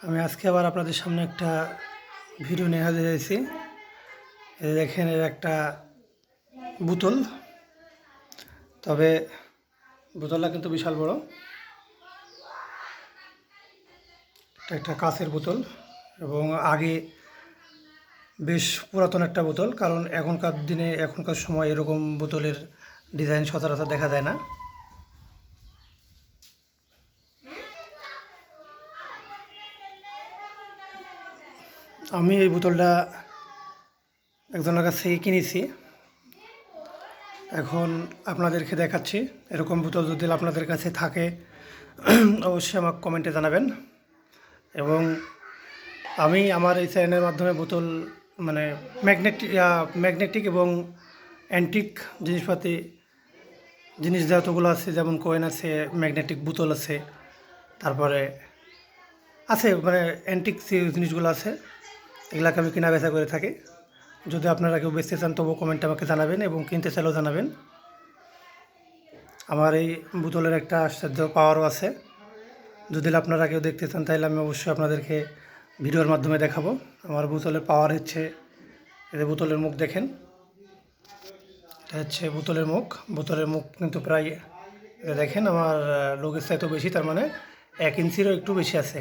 আমি আজকে আবার আপনাদের সামনে একটা ভিডিও নিয়ে হাজির হয়েছি। দেখেন, এর একটা বোতল। তবে বোতলটা কিন্তু বিশাল বড়। এটা একটা কাঁচের বোতল এবং আগে বেশ পুরাতন একটা বোতল, কারণ এখনকার দিনে, এখনকার সময় এরকম বোতলের ডিজাইন সচরাচর দেখা যায় না। আমি এই বোতলটা একজনের কাছ থেকে কিনেছি। এখন আপনাদেরকে দেখাচ্ছি, এরকম বোতল যদি আপনাদের কাছে থাকে, অবশ্যই আমাকে কমেন্টে জানাবেন। এবং আমি আমার এই চ্যানেলের মাধ্যমে বোতল মানে ম্যাগনেটিক ম্যাগনেটিক এবং অ্যান্টিক জিনিসপাতি, জিনিস যতগুলো আছে, যেমন কয়েন আছে, ম্যাগনেটিক বোতল আছে, তারপরে আছে মানে অ্যান্টিক জিনিসগুলো আছে এগুলাকে আমি কেনা বেচা করে থাকি। যদি আপনারা কেউ বেচতে চান, তবুও কমেন্টে আমাকে জানাবেন এবং কিনতে চাইলেও জানাবেন। আমার এই বোতলের একটা আশ্চর্য পাওয়ারও আছে। যদি আপনারা কেউ দেখতে চান, তাহলে আমি অবশ্যই আপনাদেরকে ভিডিওর মাধ্যমে দেখাবো। আমার বোতলের পাওয়ার হচ্ছে যে বোতলের মুখ দেখেন। এটা হচ্ছে বোতলের মুখ। বোতলের মুখ কিন্তু প্রায় দেখেন, আমার লোকের চাইতেও বেশি, তার মানে এক ইঞ্চিরও একটু বেশি আছে।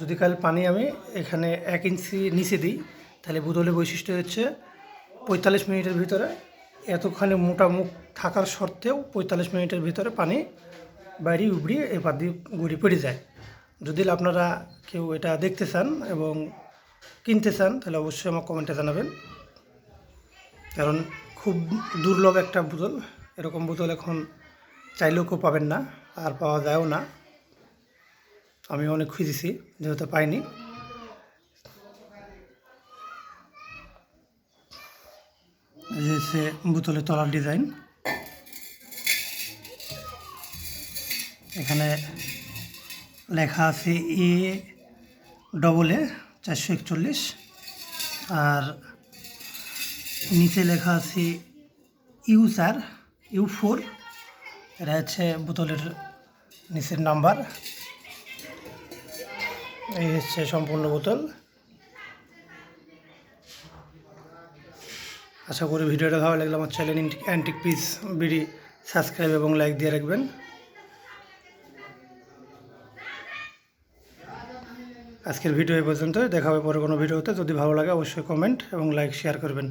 যদি কাল পানি আমি এখানে এক ইঞ্চি নিচে দিই, তাহলে বোতলের বৈশিষ্ট্য হচ্ছে পঁয়তাল্লিশ মিনিটের ভিতরে এতখানি মোটা মুখ থাকার সত্ত্বেও পঁয়তাল্লিশ মিনিটের ভিতরে পানি বাইরে উবড়িয়ে এপার দিয়ে গুড়ি পড়ে যায়। যদি আপনারা কেউ এটা দেখতে চান এবং কিনতে চান, তাহলে অবশ্যই আমার কমেন্টে জানাবেন। কারণ খুব দুর্লভ একটা বোতল, এরকম বোতল এখন চাইলেও কেউ পাবেন না, আর পাওয়া যায়ও না। আমি অনেক খুঁজেছি, যেহেতু পাইনি। বোতলের তলার ডিজাইন। এখানে লেখা আছে এ ডবল এ চারশো একচল্লিশ, আর নিচে লেখা আছে ইউ চার ইউ ফোর। এটা হচ্ছে বোতলের নিচের নাম্বার। এই হচ্ছে সম্পূর্ণ বোতল। আশা করি ভিডিওটা ভালো লাগলে আমার channel antique piece BD subscribe এবং লাইক দিয়ে রাখবেন। আজকের ভিডিও এই পর্যন্ত দেখা হবে পরে কোনো ভিডিওতে। যদি ভালো লাগে অবশ্যই কমেন্ট এবং লাইক শেয়ার করবেন।